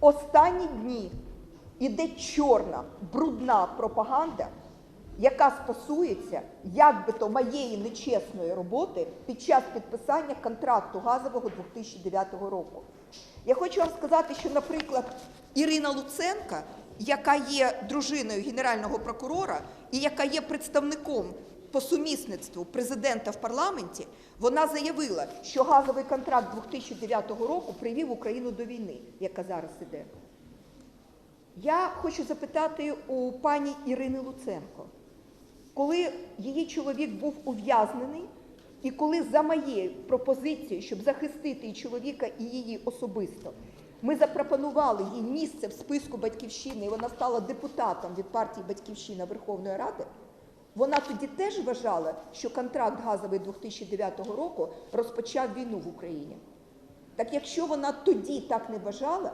Останні дні іде чорна, брудна пропаганда, яка стосується як би то моєї нечесної роботи під час підписання контракту газового 2009 року. Я хочу вам сказати, що, наприклад, Ірина Луценка, яка є дружиною генерального прокурора і яка є представником по сумісництву президента в парламенті, вона заявила, що газовий контракт 2009 року привів Україну до війни, яка зараз іде. Я хочу запитати у пані Ірини Луценко, коли її чоловік був ув'язнений, і коли за моєю пропозицією, щоб захистити і чоловіка, і її особисто, ми запропонували їй місце в списку батьківщини, і вона стала депутатом від партії Батьківщина Верховної Ради. Вона тоді теж вважала, що контракт газовий 2009 року розпочав війну в Україні. Так якщо вона тоді так не вважала,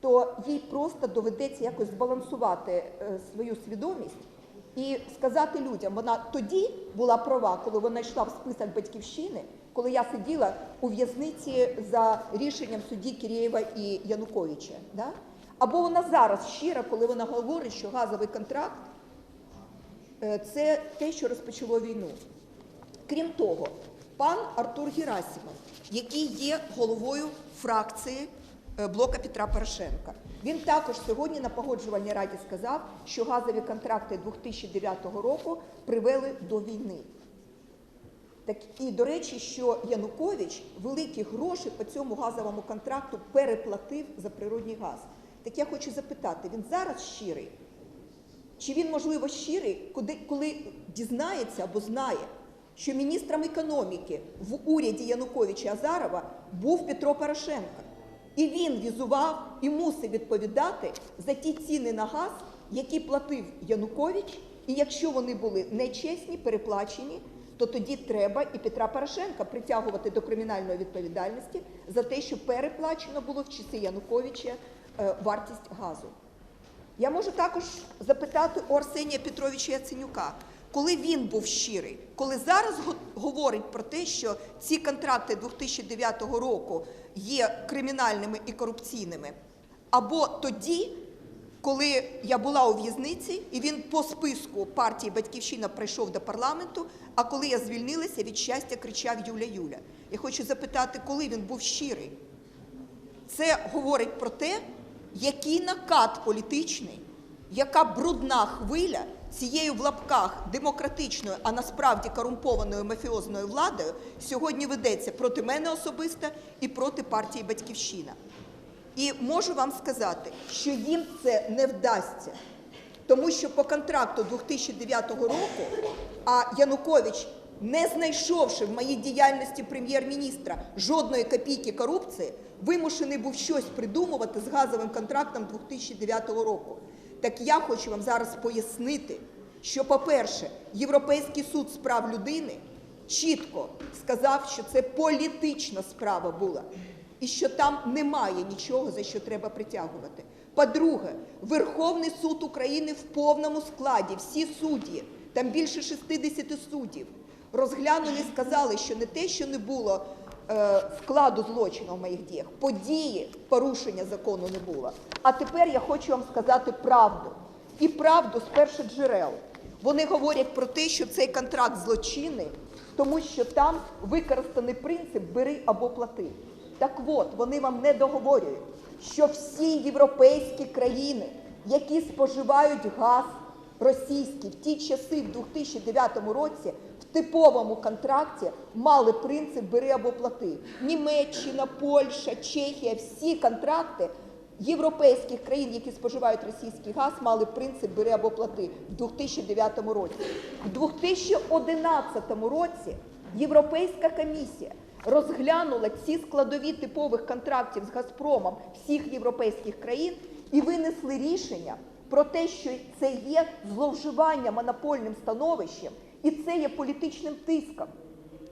то їй просто доведеться якось збалансувати е, свою свідомість і сказати людям, вона тоді була права, коли вона йшла в список батьківщини, коли я сиділа у в'язниці за рішенням судді Кірєєва і Януковича. Да? Або вона зараз щира, коли вона говорить, що газовий контракт це те, що розпочало війну. Крім того, пан Артур Герасимов, який є головою фракції е, блока Петра Порошенка, він також сьогодні на погоджувальній раді сказав, що газові контракти 2009 року привели до війни. Так і до речі, що Янукович великі гроші по цьому газовому контракту переплатив за природний газ. Так я хочу запитати, він зараз щирий? Чи він, можливо, щирий, коли дізнається або знає, що міністром економіки в уряді Януковича Азарова був Петро Порошенко? І він візував і мусив відповідати за ті ціни на газ, які платив Янукович, і якщо вони були нечесні, переплачені, то тоді треба і Петра Порошенка притягувати до кримінальної відповідальності за те, що переплачено було в часи Януковича е, вартість газу. Я можу також запитати у Арсенія Петровича Яценюка, коли він був щирий, коли зараз говорить про те, що ці контракти 2009 року є кримінальними і корупційними, або тоді, коли я була у в'язниці, і він по списку партії Батьківщина прийшов до парламенту. А коли я звільнилася, від щастя кричав Юля Юля. Я хочу запитати, коли він був щирий. Це говорить про те, який накат політичний, яка брудна хвиля цією в лапках демократичною, а насправді корумпованою мафіозною владою сьогодні ведеться проти мене особисто і проти партії Батьківщина. І можу вам сказати, що їм це не вдасться, тому що по контракту 2009 року, а Янукович, не знайшовши в моїй діяльності прем'єр-міністра жодної копійки корупції, вимушений був щось придумувати з газовим контрактом 2009 року. Так я хочу вам зараз пояснити, що, по-перше, Європейський суд з прав людини чітко сказав, що це політична справа була і що там немає нічого, за що треба притягувати. По-друге, Верховний суд України в повному складі, всі судді, там більше 60 суддів, розглянули і сказали, що не те, що не було е, складу злочину в моїх діях, події порушення закону не було. А тепер я хочу вам сказати правду. І правду з перших джерел. Вони говорять про те, що цей контракт злочинний, тому що там використаний принцип бери або плати. Так от, вони вам не договорюють, що всі європейські країни, які споживають газ російський в ті часи, в 2009 році, типовому контракті мали принцип бери або плати. Німеччина, Польща, Чехія, всі контракти європейських країн, які споживають російський газ, мали принцип бери або плати в 2009 році. В 2011 році Європейська комісія розглянула ці складові типових контрактів з Газпромом всіх європейських країн і винесли рішення про те, що це є зловживання монопольним становищем, і це є політичним тиском.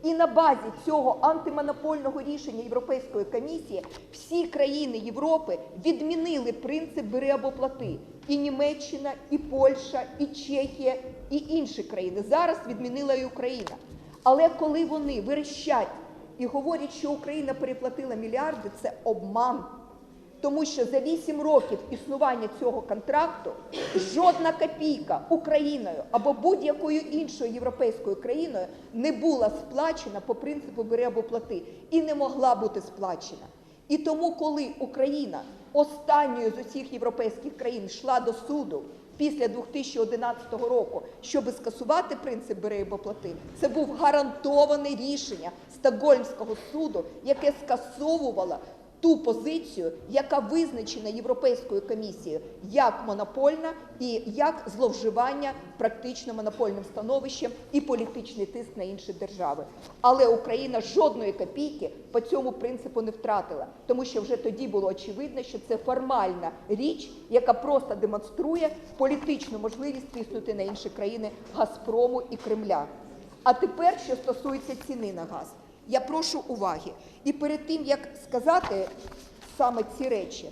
І на базі цього антимонопольного рішення Європейської комісії всі країни Європи відмінили принцип бери або плати. І Німеччина, і Польща, і Чехія, і інші країни. Зараз відмінила і Україна. Але коли вони верещать і говорять, що Україна переплатила мільярди, це обман. Тому що за 8 років існування цього контракту жодна копійка Україною або будь-якою іншою європейською країною не була сплачена по принципу бери або плати і не могла бути сплачена. І тому, коли Україна останньою з усіх європейських країн йшла до суду після 2011 року, щоб скасувати принцип бери або плати, це був гарантоване рішення Стокгольмського суду, яке скасовувало ту позицію, яка визначена Європейською комісією як монопольна і як зловживання практично монопольним становищем і політичний тиск на інші держави. Але Україна жодної копійки по цьому принципу не втратила, тому що вже тоді було очевидно, що це формальна річ, яка просто демонструє політичну можливість тиснути на інші країни Газпрому і Кремля. А тепер, що стосується ціни на газ. Я прошу уваги. І перед тим, як сказати саме ці речі,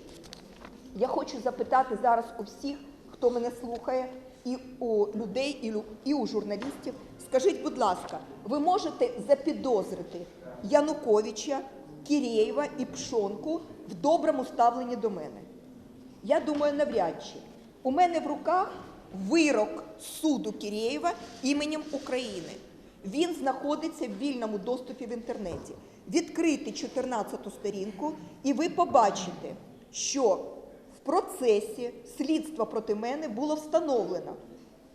я хочу запитати зараз у всіх, хто мене слухає, і у людей, і у- журналістів. Скажіть, будь ласка, ви можете запідозрити Януковича, Кірєєва і Пшонку в доброму ставленні до мене? Я думаю, навряд чи. У мене в руках вирок суду Кірєєва іменем України. Він знаходиться в вільному доступі в інтернеті. Відкрийте 14 сторінку, і ви побачите, що в процесі слідства проти мене було встановлено,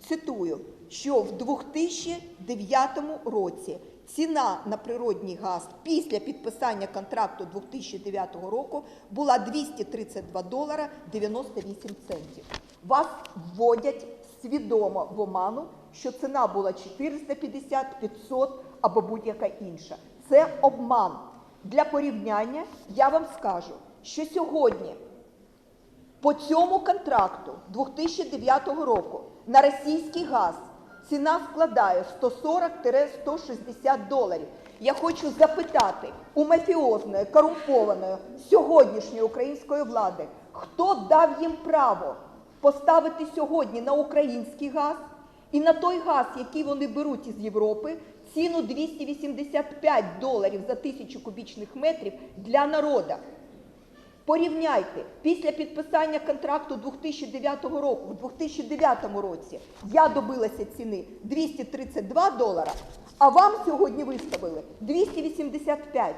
цитую, що в 2009 році ціна на природній газ після підписання контракту 2009 року була 232 долара 98 центів. Вас вводять свідомо в оману, що ціна була 450, 500 або будь-яка інша. Це обман. Для порівняння я вам скажу, що сьогодні по цьому контракту 2009 року на російський газ ціна складає 140-160 доларів. Я хочу запитати у мафіозної, корумпованої сьогоднішньої української влади, хто дав їм право поставити сьогодні на український газ і на той газ, який вони беруть із Європи, ціну 285 доларів за тисячу кубічних метрів для народа. Порівняйте, після підписання контракту 2009 року, в 2009 році я добилася ціни 232 долара, а вам сьогодні виставили 285.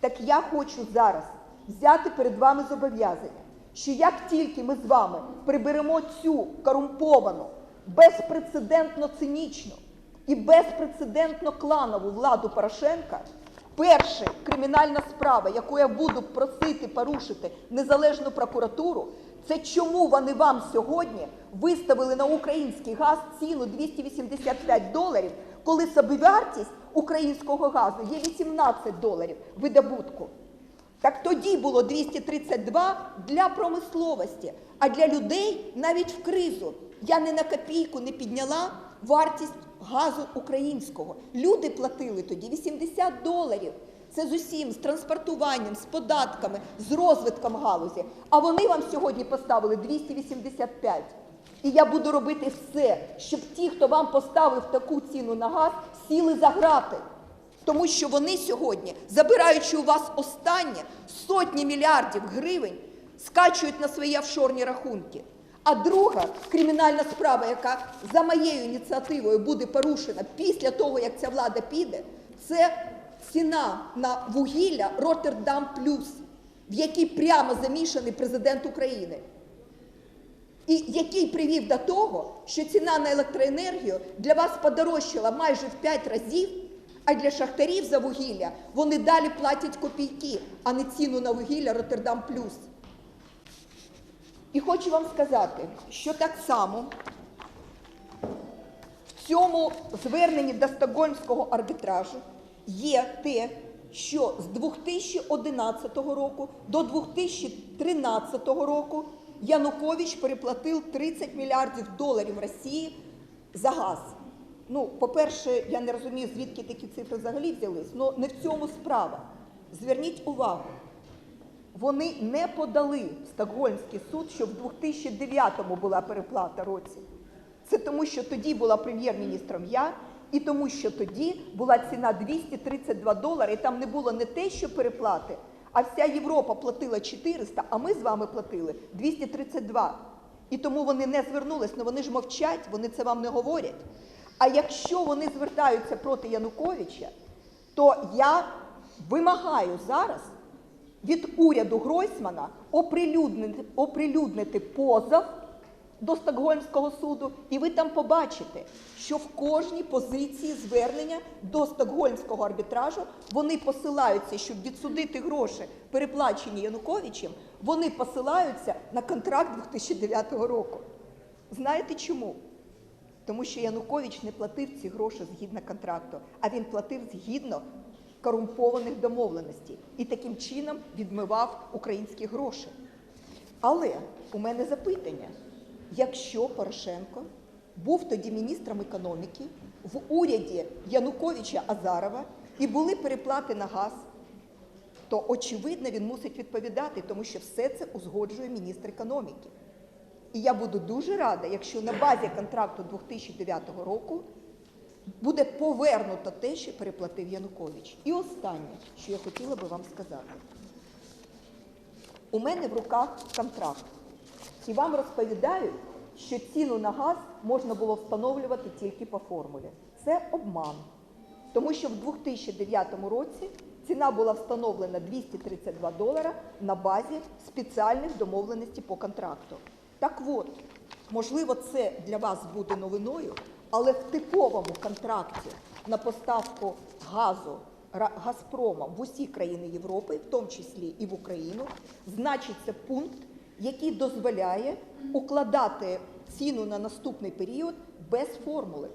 Так я хочу зараз взяти перед вами зобов'язання, що як тільки ми з вами приберемо цю корумповану, безпрецедентно цинічну і безпрецедентно кланову владу Порошенка, Перша кримінальна справа, яку я буду просити порушити незалежну прокуратуру, це чому вони вам сьогодні виставили на український газ ціну 285 доларів, коли собівартість українського газу є 18 доларів видобутку. Так тоді було 232 для промисловості, а для людей навіть в кризу я не на копійку не підняла вартість газу українського. Люди платили тоді 80 доларів. Це з усім, з транспортуванням, з податками, з розвитком галузі. А вони вам сьогодні поставили 285. І я буду робити все, щоб ті, хто вам поставив таку ціну на газ, сіли за грати. Тому що вони сьогодні, забираючи у вас останнє сотні мільярдів гривень, скачують на свої офшорні рахунки. А друга кримінальна справа, яка за моєю ініціативою буде порушена після того, як ця влада піде, це ціна на вугілля Роттердам Плюс, в якій прямо замішаний президент України. І який привів до того, що ціна на електроенергію для вас подорожчала майже в 5 разів, а для шахтарів за вугілля вони далі платять копійки, а не ціну на вугілля Роттердам Плюс. І хочу вам сказати, що так само в цьому зверненні до Стокгольмського арбітражу є те, що з 2011 року до 2013 року Янукович переплатив 30 мільярдів доларів Росії за газ. Ну, по-перше, я не розумію, звідки такі цифри взагалі взялись, але не в цьому справа. Зверніть увагу, вони не подали в Стокгольмський суд, що в 2009-му була переплата році. Це тому, що тоді була прем'єр-міністром я, і тому, що тоді була ціна 232 долари, і там не було не те, що переплати, а вся Європа платила 400, а ми з вами платили 232. І тому вони не звернулись, але вони ж мовчать, вони це вам не говорять. А якщо вони звертаються проти Януковича, то я вимагаю зараз від уряду Гройсмана оприлюднити, оприлюднити позов до Стокгольмського суду, і ви там побачите, що в кожній позиції звернення до Стокгольмського арбітражу вони посилаються, щоб відсудити гроші, переплачені Януковичем, вони посилаються на контракт 2009 року. Знаєте чому? Тому що Янукович не платив ці гроші згідно контракту, а він платив згідно корумпованих домовленостей і таким чином відмивав українські гроші. Але у мене запитання: якщо Порошенко був тоді міністром економіки в уряді Януковича Азарова і були переплати на газ, то очевидно він мусить відповідати, тому що все це узгоджує міністр економіки. І я буду дуже рада, якщо на базі контракту 2009 року буде повернуто те, що переплатив Янукович. І останнє, що я хотіла би вам сказати. У мене в руках контракт. І вам розповідають, що ціну на газ можна було встановлювати тільки по формулі. Це обман. Тому що в 2009 році ціна була встановлена 232 долара на базі спеціальних домовленостей по контракту. Так от, можливо, це для вас буде новиною, але в типовому контракті на поставку газу Газпрома в усі країни Європи, в тому числі і в Україну, значиться пункт, який дозволяє укладати ціну на наступний період без формули.